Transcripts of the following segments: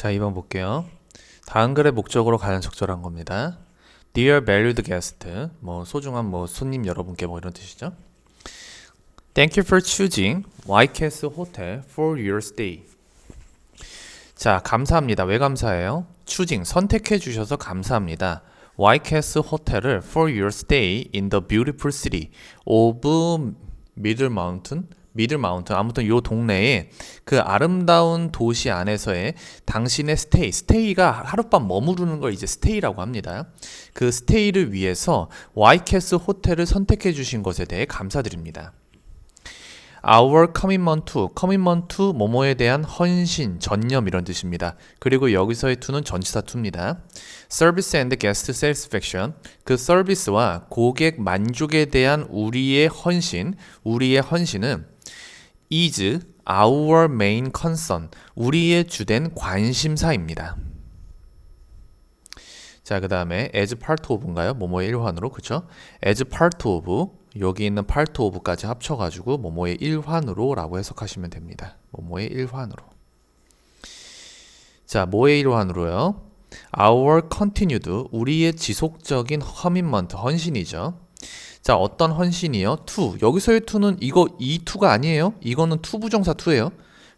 자, 2번 볼게요. 다음 글의 목적으로 가장 적절한 겁니다. Dear valued guest, 뭐 소중한 뭐 손님 여러분께 뭐 이런 뜻이죠. Thank you for choosing YKS Hotel for your stay. 자, 감사합니다. 왜 감사해요? choosing 선택해 주셔서 감사합니다. YKS 호텔을 for your stay in the beautiful city of Middle Mountain 미들 마운튼 아무튼 요 동네에 그 아름다운 도시 안에서의 당신의 스테이 스테이가 하룻밤 머무르는 걸 이제 스테이라고 합니다. 그 스테이를 위해서 와이캐스 호텔을 선택해 주신 것에 대해 감사드립니다. Our commitment to, commitment to 뭐뭐에 대한 헌신, 전념 이런 뜻입니다. 그리고 여기서의 to는 전치사 to입니다. Service and guest satisfaction, 그 서비스와 고객 만족에 대한 우리의 헌신, 우리의 헌신은 is our main concern. 우리의 주된 관심사입니다. 자, 그 다음에 as part of인가요? 뭐뭐의 일환으로, 그쵸? as part of, 여기 있는 part of까지 합쳐가지고 뭐뭐의 일환으로 라고 해석하시면 됩니다. 뭐뭐의 일환으로. 자, 뭐의 일환으로요? Our continued, 우리의 지속적인 commitment, 헌신이죠. 자, 어떤 헌신이요? to. 여기서의 to는 이거 이 to가 아니에요. 이거는 to 부정사 to예요.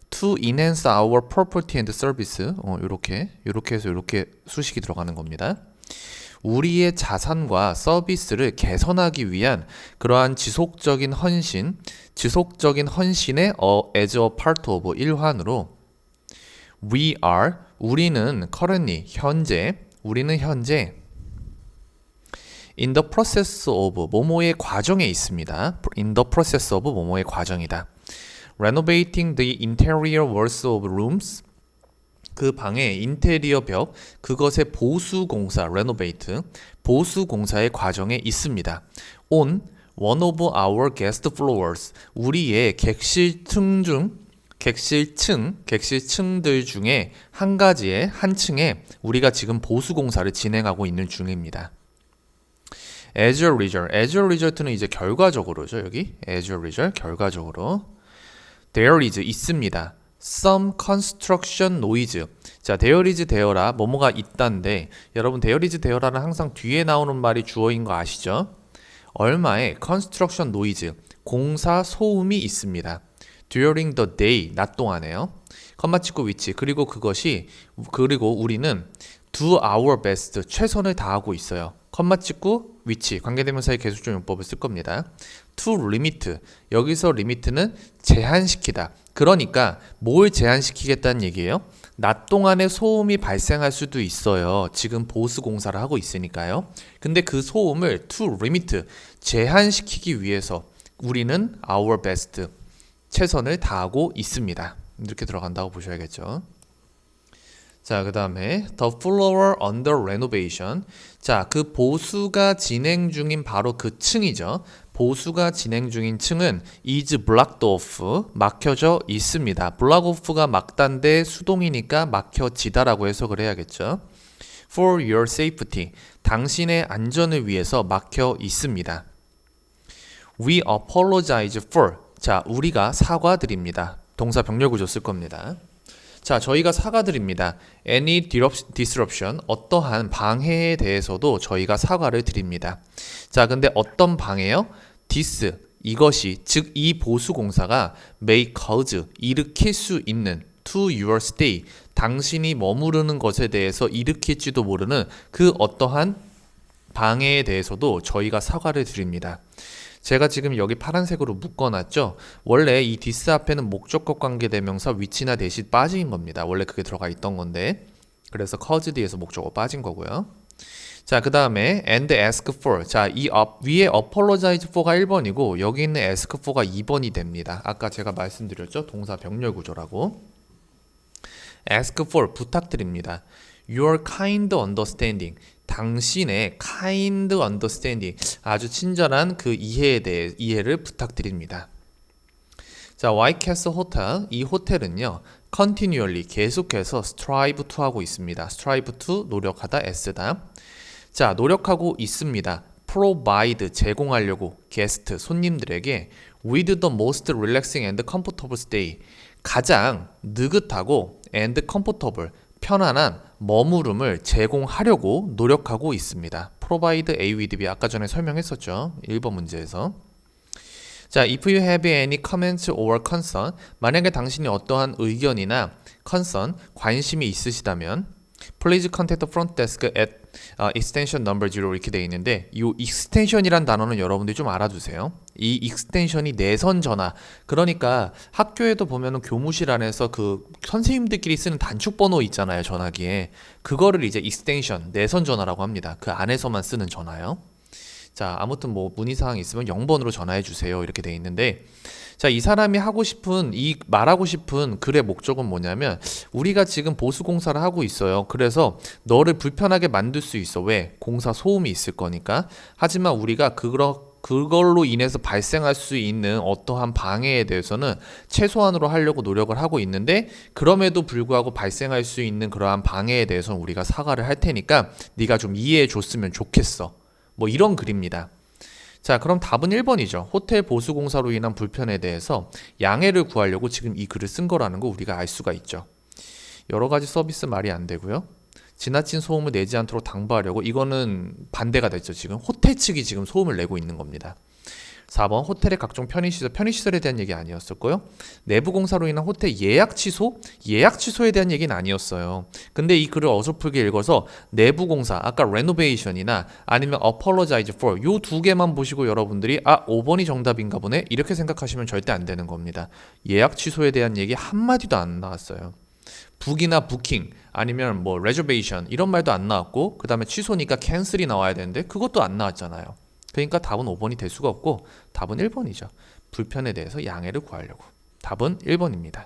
to enhance our property and service. 어, 요렇게 요렇게 해서 요렇게 수식이 들어가는 겁니다. 우리의 자산과 서비스를 개선하기 위한 그러한 지속적인 헌신, 지속적인 헌신의 어, as a part of 일환으로 we are 우리는 currently 현재 우리는 현재 in the process of 뭐뭐의 과정에 있습니다. in the process of 뭐뭐의 과정이다. renovating the interior walls of rooms 그 방의 인테리어 벽 그것의 보수 공사 renovate 보수 공사의 과정에 있습니다. on one of our guest floors 우리의 객실 층 중 객실층, 객실층들 중에 한 가지의 한 층에 우리가 지금 보수 공사를 진행하고 있는 중입니다. As a result, as a result는 이제 결과적으로죠 여기 as a result 결과적으로 there is 있습니다. some construction noise. 자, there is there라 뭐뭐가 있다인데 여러분 there is there라는 항상 뒤에 나오는 말이 주어인 거 아시죠? 얼마의 construction noise 공사 소음이 있습니다. during the day 낮 동안에요. 컴마 찍고 위치 그리고 그것이 그리고 우리는 do our best 최선을 다하고 있어요. 컴마 찍고 위치 관계대명사의 계속적 용법을 쓸 겁니다. to limit 여기서 limit는 제한시키다. 그러니까 뭘 제한시키겠다는 얘기예요? 낮 동안에 소음이 발생할 수도 있어요. 지금 보수 공사를 하고 있으니까요. 근데 그 소음을 to limit 제한시키기 위해서 우리는 our best 최선을 다하고 있습니다. 이렇게 들어간다고 보셔야겠죠. 자, 그 다음에 the floor under renovation. 자, 그 보수가 진행 중인 바로 그 층이죠. 보수가 진행 중인 층은 is blocked off 막혀져 있습니다. block off가 막단데 수동이니까 막혀지다라고 해석을 해야겠죠. for your safety 당신의 안전을 위해서 막혀 있습니다. We apologize for 자, 우리가 사과드립니다. 동사 병렬 구조 쓸 겁니다. 자, 저희가 사과드립니다. Any disruption, 어떠한 방해에 대해서도 저희가 사과를 드립니다. 자, 근데 어떤 방해요? this, 이것이, 즉, 이 보수 공사가 may cause, 일으킬 수 있는 to your stay, 당신이 머무르는 것에 대해서 일으킬지도 모르는 그 어떠한 방해에 대해서도 저희가 사과를 드립니다. 제가 지금 여기 파란색으로 묶어놨죠. 원래 이 디스 앞에는 목적격 관계대명사 위치나 대시 빠진 겁니다. 원래 그게 들어가 있던 건데 그래서 caused에서 목적어 빠진 거고요. 자, 그 다음에 and ask for. 자, 이 up, 위에 apologize for가 1번이고 여기 있는 ask for가 2번이 됩니다. 아까 제가 말씀드렸죠. 동사 병렬 구조라고. ask for 부탁드립니다. Your kind understanding. 당신의 kind understanding. 아주 친절한 그 이해에 대해 이해를 부탁드립니다. 자, Ycastle Hotel. 이 호텔은요. continually 계속해서 strive to 하고 있습니다. strive to 노력하다 S다. 자, 노력하고 있습니다. provide 제공하려고 게스트 손님들에게 with the most relaxing and comfortable stay 가장 느긋하고 and comfortable 편안한 머무름을 제공하려고 노력하고 있습니다. provide A with B 아까 전에 설명했었죠. 1번 문제에서. 자, if you have any comments or concern, 만약에 당신이 어떠한 의견이나 concern, 관심이 있으시다면 please contact the front desk at 어, extension number 0 이렇게 돼 있는데 이 extension이란 단어는 여러분들이 좀 알아두세요. 이 extension이 내선 전화. 그러니까 학교에도 보면은 교무실 안에서 그 선생님들끼리 쓰는 단축 번호 있잖아요, 전화기에. 그거를 이제 extension, 내선 전화라고 합니다. 그 안에서만 쓰는 전화요. 자, 아무튼 뭐 문의 사항 있으면 0번으로 전화해 주세요. 이렇게 돼 있는데 자, 이 사람이 하고 싶은 이 말하고 싶은 글의 목적은 뭐냐면 우리가 지금 보수 공사를 하고 있어요. 그래서 너를 불편하게 만들 수 있어. 왜? 공사 소음이 있을 거니까. 하지만 우리가 그거 그걸로 인해서 발생할 수 있는 어떠한 방해에 대해서는 최소한으로 하려고 노력을 하고 있는데 그럼에도 불구하고 발생할 수 있는 그러한 방해에 대해서는 우리가 사과를 할 테니까 네가 좀 이해해 줬으면 좋겠어. 뭐 이런 글입니다. 자, 그럼 답은 1번이죠. 호텔 보수 공사로 인한 불편에 대해서 양해를 구하려고 지금 이 글을 쓴 거라는 거 우리가 알 수가 있죠. 여러 가지 서비스 말이 안 되고요. 지나친 소음을 내지 않도록 당부하려고 이거는 반대가 됐죠. 지금 호텔 측이 지금 소음을 내고 있는 겁니다. 4번 호텔의 각종 편의시설, 편의시설에 대한 얘기 아니었었고요. 내부 공사로 인한 호텔 예약 취소? 예약 취소에 대한 얘기는 아니었어요. 근데 이 글을 어설프게 읽어서 내부 공사, 아까 레노베이션이나 아니면 apologize for 요 두 개만 보시고 여러분들이 아, 5번이 정답인가 보네? 이렇게 생각하시면 절대 안 되는 겁니다. 예약 취소에 대한 얘기 한 마디도 안 나왔어요. 북이나 부킹 아니면 뭐 레저베이션 이런 말도 안 나왔고 그 다음에 취소니까 캔슬이 나와야 되는데 그것도 안 나왔잖아요. 그러니까 답은 5번이 될 수가 없고 답은 1번이죠. 불편에 대해서 양해를 구하려고. 답은 1번입니다.